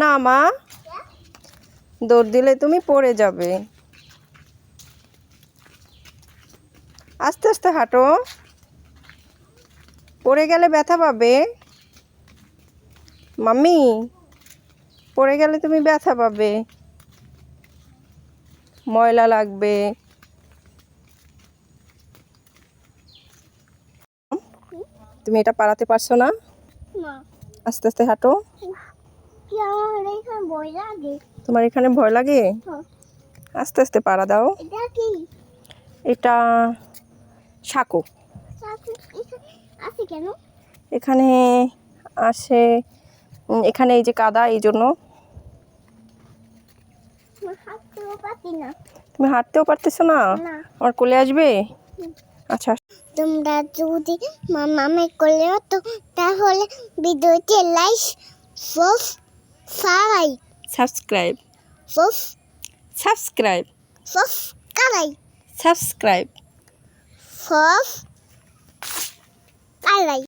না মা। দৌড় দিলে তুমি পড়ে যাবে। আস্তে আস্তে হাঁটো। পড়ে গেলে ব্যথা পাবে। মাম্মি পড়ে গেলে তুমি ব্যথা পাবে। ময়লা লাগবে। তুমি এটা পারাতে পারছ না? না। আস্তে আস্তে হাঁটো। তোমার এখানে ভয় লাগে? হ্যাঁ। আস্তে আস্তে পাড়া দাও। এটা কি? এটা সাঁকো। এখানে আছে কেন? এখানে আসে এখানে এই যে কাদা এই জন্য। তুমি হাঁটতেও পারতেছো না? আমার কোলে আসবে? আচ্ছা। তোমরা যদি মামামে করলে তো তাহলে ভিডিওটি লাইক ফফ ফারাই সাবস্ক্রাইব ফফ সাবস্ক্রাইব ফফ কারাই সাবস্ক্রাইব ফফ কারাই